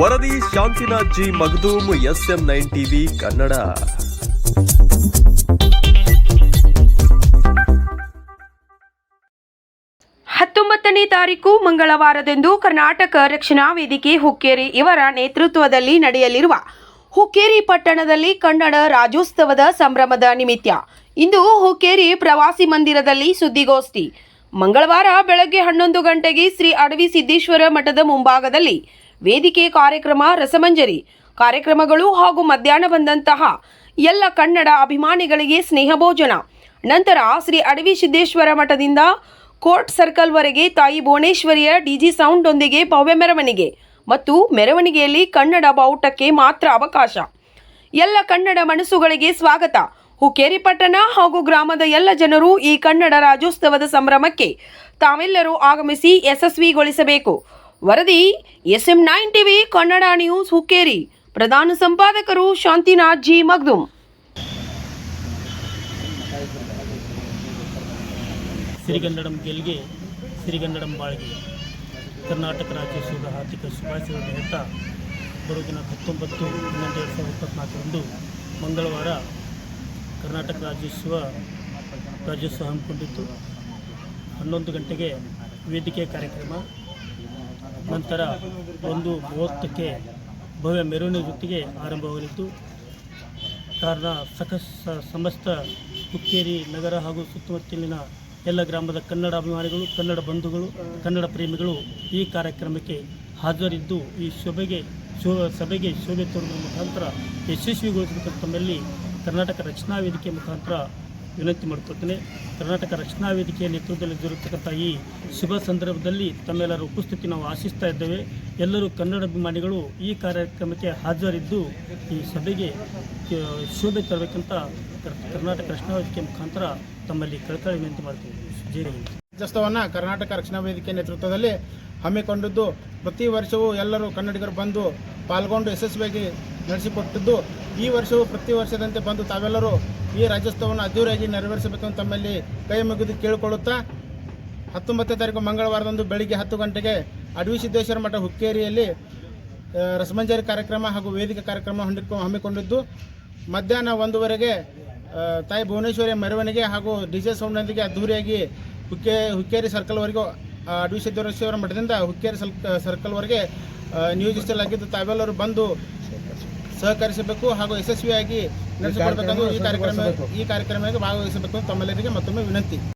ವರದಿ Shantinath G Magdum S M nine TV, Kannada. ಹತ್ತೊಂಬತ್ತನೇ ತಾರೀಕು ಮಂಗಳವಾರದಂದು ಕರ್ನಾಟಕ ರಕ್ಷಣಾ ವೇದಿಕೆ ಹುಕ್ಕೇರಿ ಇವರ ನೇತೃತ್ವದಲ್ಲಿ ನಡೆಯಲಿರುವ ಹುಕ್ಕೇರಿ ಪಟ್ಟಣದಲ್ಲಿ ಕನ್ನಡ ರಾಜ್ಯೋತ್ಸವದ ಸಂಭ್ರಮದ ನಿಮಿತ್ತ. ಇಂದು ಹುಕ್ಕೇರಿ ಪ್ರವಾಸಿ ಮಂದಿರದಲ್ಲಿ ಸುದ್ದಿಗೋಷ್ಠಿ. ಮಂಗಳವಾರ ಬೆಳಗ್ಗೆ ಹನ್ನೊಂದು ಗಂಟೆಗೆ ಶ್ರೀ ಅಡವಿ ಸಿದ್ದೇಶ್ವರ ಮಠದ ಮುಂಭಾಗದಲ್ಲಿ ವೇದಿಕೆ ಕಾರ್ಯಕ್ರಮ ರಸಮಂಜರಿ. ಕಾರ್ಯಕ್ರಮಗಳು ಹಾಗೂ ಮಧ್ಯಾಹ್ನ ಬಂದಂತಹ ಎಲ್ಲ ಕನ್ನಡ ಅಭಿಮಾನಿಗಳಿಗೆ ಸ್ನೇಹ ಭೋಜನ ನಂತರ ಶ್ರೀ ಅಡವಿ ಸಿದ್ದೇಶ್ವರ ಮಠದಿಂದ ಕೋರ್ಟ್ ಸರ್ಕಲ್ವರೆಗೆ ತಾಯಿ ಭುವನೇಶ್ವರಿಯ ಡಿಜಿ ಸೌಂಡ್ನೊಂದಿಗೆ ಭವ್ಯ ಮೆರವಣಿಗೆ ಮತ್ತು ಮೆರವಣಿಗೆಯಲ್ಲಿ ಕನ್ನಡ ಬಾವುಟಕ್ಕೆ ಮಾತ್ರ ಅವಕಾಶ. ಎಲ್ಲ ಕನ್ನಡ ಮನಸ್ಸುಗಳಿಗೆ ಸ್ವಾಗತ. ಹುಕ್ಕೇರಿ ಪಟ್ಟಣ ಹಾಗೂ ಗ್ರಾಮದ ಎಲ್ಲ ಜನರು ಈ ಕನ್ನಡ ರಾಜ್ಯೋತ್ಸವದ ಸಂಭ್ರಮಕ್ಕೆ ತಾವೆಲ್ಲರೂ ಆಗಮಿಸಿ ಯಶಸ್ವಿಗೊಳಿಸಬೇಕು. ವರದಿ S M nine TV, Kannada news Hukkeri ಪ್ರಧಾನ ಸಂಪಾದಕರು ಶಾಂತಿನಾಥ್ ಜಿ ಮಗ್ದುಂ. ಸಿರಿಗನ್ನಡಂ ಗೆಲ್ಗೆ ಸಿರಿಗನ್ನಡಂ ಬಾಳ್ಗೆ. ಕರ್ನಾಟಕ ರಾಜ್ಯೋತ್ಸವದ ಆರ್ಥಿಕ ಶುಭಾಶಯಗಳನ್ನು ಹೇಳ್ತಾ ಬರುವ ದಿನ ಹತ್ತೊಂಬತ್ತು ಹನ್ನೊಂದು ಎರಡು ಸಾವಿರದ ಇಪ್ಪತ್ತ್ನಾಲ್ಕರಂದು ಮಂಗಳವಾರ ಕರ್ನಾಟಕ ರಾಜ್ಯೋತ್ಸವ ರಾಜ್ಯೋತ್ಸವ ಹಮ್ಮಿಕೊಂಡಿತ್ತು ಹನ್ನೊಂದು ಗಂಟೆಗೆ ವೇದಿಕೆ ಕಾರ್ಯಕ್ರಮ. ನಂತರ ಒಂದು ಮೂವತ್ತಕ್ಕೆ ಭವ್ಯ ಮೆರವಣಿಗೆ ಜೊತೆಗೆ ಆರಂಭವಾಗಲಿದ್ದು, ಕಾರಣ ಸಕ ಸ- ಸಮಸ್ತ ಹುಕ್ಕೇರಿ ನಗರ ಹಾಗೂ ಸುತ್ತಮುತ್ತಲಿನ ಎಲ್ಲ ಗ್ರಾಮದ ಕನ್ನಡ ಅಭಿಮಾನಿಗಳು, ಕನ್ನಡ ಬಂಧುಗಳು, ಕನ್ನಡ ಪ್ರೇಮಿಗಳು ಈ ಕಾರ್ಯಕ್ರಮಕ್ಕೆ ಹಾಜರಿದ್ದು, ಈ ಶೋಭೆಗೆ ಶೋ, ಸಭೆಗೆ ಶೋಭೆ ತೋರುವ ಮುಖಾಂತರ ಯಶಸ್ವಿಗೊಳಿಸಬೇಕಂತ ತಮ್ಮಲ್ಲಿ ಕರ್ನಾಟಕ ರಕ್ಷಣಾ ವೇದಿಕೆ ಮುಖಾಂತರ ವಿನಂತಿ ಮಾಡಿಕೊಳ್ತೇನೆ ಕರ್ನಾಟಕ ರಕ್ಷಣಾ ವೇದಿಕೆಯ ನೇತೃತ್ವದಲ್ಲಿ ಜರುಗತಕ್ಕಂಥ ಈ ಶುಭ ಸಂದರ್ಭದಲ್ಲಿ ತಮ್ಮೆಲ್ಲರ ಉಪಸ್ಥಿತಿ ನಾವು ಆಶಿಸ್ತಾ ಇದ್ದೇವೆ. ಎಲ್ಲರೂ ಕನ್ನಡ ಅಭಿಮಾನಿಗಳು ಈ ಕಾರ್ಯಕ್ರಮಕ್ಕೆ ಹಾಜರಿದ್ದು ಈ ಸಭೆಗೆ ಶೋಭೆ ತರಬೇಕಂತ ಕರ್- ಕರ್ನಾಟಕ ರಕ್ಷಣಾ ವೇದಿಕೆ ಮುಖಾಂತರ ತಮ್ಮಲ್ಲಿ ಕಳಕಳಿ ವಿನಂತಿ ಮಾಡ್ತೀವಿ. ಜೈ ರಾಜ್ಯೋತ್ಸವವನ್ನು ಕರ್ನಾಟಕ ರಕ್ಷಣಾ ವೇದಿಕೆ ನೇತೃತ್ವದಲ್ಲಿ ಹಮ್ಮಿಕೊಂಡಿದ್ದು, ಪ್ರತಿ ವರ್ಷವೂ ಎಲ್ಲರೂ ಕನ್ನಡಿಗರು ಬಂದು ಪಾಲ್ಗೊಂಡು ಯಶಸ್ವಿಯಾಗಿ ನಡೆಸಿಕೊಟ್ಟಿದ್ದು, ಈ ವರ್ಷವೂ ಪ್ರತಿ ವರ್ಷದಂತೆ ಬಂದು ತಾವೆಲ್ಲರೂ ಈ ರಾಜ್ಯೋತ್ಸವವನ್ನು ಅದ್ದೂರಿಯಾಗಿ ನೆರವೇರಿಸಬೇಕೆಂದು ತಮ್ಮಲ್ಲಿ ಕೈ ಮುಗಿದು ಕೇಳಿಕೊಳ್ಳುತ್ತಾ, ಹತ್ತೊಂಬತ್ತನೇ ತಾರೀಕು ಮಂಗಳವಾರದಂದು ಬೆಳಿಗ್ಗೆ ಹತ್ತು ಗಂಟೆಗೆ ಅಡವಿ ಸಿದ್ದೇಶ್ವರ ಮಠ ಹುಕ್ಕೇರಿಯಲ್ಲಿ ರಸಮಂಜರಿ ಕಾರ್ಯಕ್ರಮ ಹಾಗೂ ವೇದಿಕೆ ಕಾರ್ಯಕ್ರಮ ಹೊಂದಿಕೊ ಹಮ್ಮಿಕೊಂಡಿದ್ದು, ಮಧ್ಯಾಹ್ನ ಒಂದುವರೆಗೆ ತಾಯಿ ಭುವನೇಶ್ವರಿ ಮೆರವಣಿಗೆ ಹಾಗೂ ಡಿ ಜೆ ಸೌಂಡ್ನೊಂದಿಗೆ ಅದ್ದೂರಿಯಾಗಿ ಹುಕ್ಕೆ ಹುಕ್ಕೇರಿ ಸರ್ಕಲ್ವರೆಗೂ ಡಿ ಸಿದ್ದೇಶ್ವರ ಮಠದಿಂದ ಹುಕ್ಕೇರಿ ಸಲ್ ಸರ್ಕಲ್ವರೆಗೆ ನಿಯೋಜಿಸಲಾಗಿದ್ದು ತಾವೆಲ್ಲರೂ ಬಂದು ಸಹಕರಿಸಬೇಕು ಹಾಗೂ ಯಶಸ್ವಿಯಾಗಿ ನಡೆಸಿಕೊಡ್ಬೇಕೆಂದು ಈ ಕಾರ್ಯಕ್ರಮ ಈ ಕಾರ್ಯಕ್ರಮಕ್ಕೆ ಭಾಗವಹಿಸಬೇಕು ತಮ್ಮೆಲ್ಲರಿಗೆ ಮತ್ತೊಮ್ಮೆ ವಿನಂತಿ.